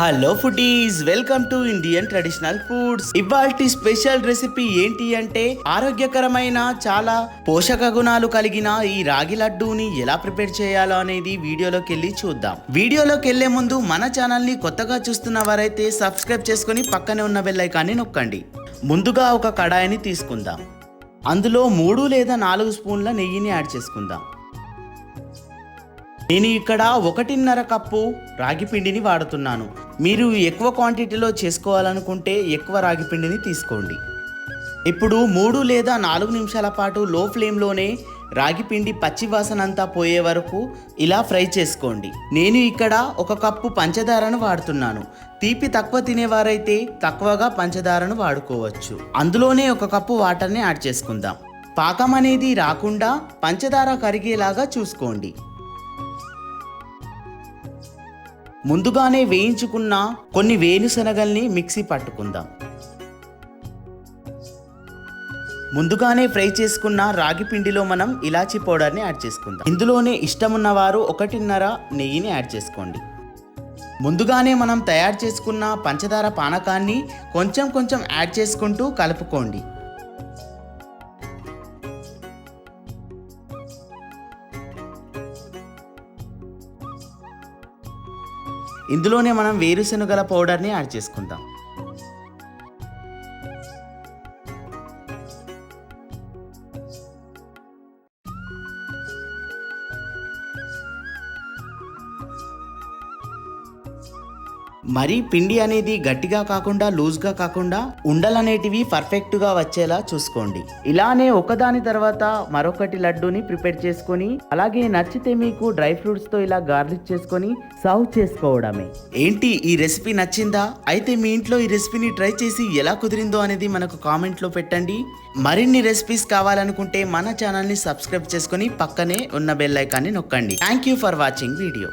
Hello foodies welcome to Indian traditional foods ఇవాల్టి special recipe ఏంటి అంటే ఆరోగ్యకరమైన చాలా పోషక గుణాలు కలిగిన ఈ రాగి లడ్డూని ఎలా ప్రిపేర్ చేయాలో అనేది వీడియోలోకి వెళ్ళి చూద్దాం. వీడియోలోకి వెళ్ళే ముందు మన ఛానల్ని కొత్తగా చూస్తున్న వారైతే సబ్స్క్రైబ్ చేసుకుని పక్కనే ఉన్న బెల్ ఐకాన్ని నొక్కండి. ముందుగా ఒక కడాయిని తీసుకుందాం. అందులో మూడు లేదా నాలుగు స్పూన్ల నెయ్యిని యాడ్ చేసుకుందాం. నేను ఇక్కడ ఒకటిన్నర కప్పు రాగి పిండిని వాడుతున్నాను. మీరు ఎక్కువ క్వాంటిటీలో చేసుకోవాలనుకుంటే ఎక్కువ రాగి పిండిని తీసుకోండి. ఇప్పుడు మూడు లేదా నాలుగు నిమిషాల పాటు లో ఫ్లేమ్లోనే రాగి పిండి పచ్చి అంతా పోయే వరకు ఇలా ఫ్రై చేసుకోండి. నేను ఇక్కడ ఒక కప్పు పంచదారను వాడుతున్నాను. తీపి తక్కువ తినేవారైతే తక్కువగా పంచదారను వాడుకోవచ్చు. అందులోనే ఒక కప్పు వాటర్ని యాడ్ చేసుకుందాం. పాకం అనేది రాకుండా పంచదార కరిగేలాగా చూసుకోండి. ముందుగానే వేయించుకున్న కొన్ని వేరుశనగల్ని మిక్సీ పట్టుకుందాం. ముందుగానే ఫ్రై చేసుకున్న రాగి పిండిలో మనం ఇలాచీ పౌడర్ని యాడ్ చేసుకుందాం. ఇందులోనే ఇష్టం ఉన్నవారు ఒకటిన్నర నెయ్యిని యాడ్ చేసుకోండి. ముందుగానే మనం తయారు చేసుకున్న పంచదార పానకాన్ని కొంచెం కొంచెం యాడ్ చేసుకుంటూ కలుపుకోండి. ఇందులోనే మనం వేరుశనగల పౌడర్ని యాడ్ చేసుకుందాం. మరి పిండి అనేది గట్టిగా కాకుండా లూజ్గా కాకుండా ఉండలనేటివి పర్ఫెక్ట్గా వచ్చేలా చూసుకోండి. ఇలానే ఒకదాని తర్వాత మరొకటి లడ్డూని ప్రిపేర్ చేసుకొని అలాగే నచ్చితే మీకు డ్రై ఫ్రూట్స్తో ఇలా గార్లిక్ చేసుకొని సర్వ్ చేసుకోవడమే. ఏంటి ఈ రెసిపీ నచ్చిందా? అయితే మీ ఇంట్లో ఈ రెసిపీని ట్రై చేసి ఎలా కుదిరిందో అనేది మనకు కామెంట్లో పెట్టండి. మరిన్ని రెసిపీస్ కావాలనుకుంటే మన ఛానల్ని సబ్స్క్రైబ్ చేసుకొని పక్కనే ఉన్న బెల్ ఐకాన్ని నొక్కండి. Thank you for watching video.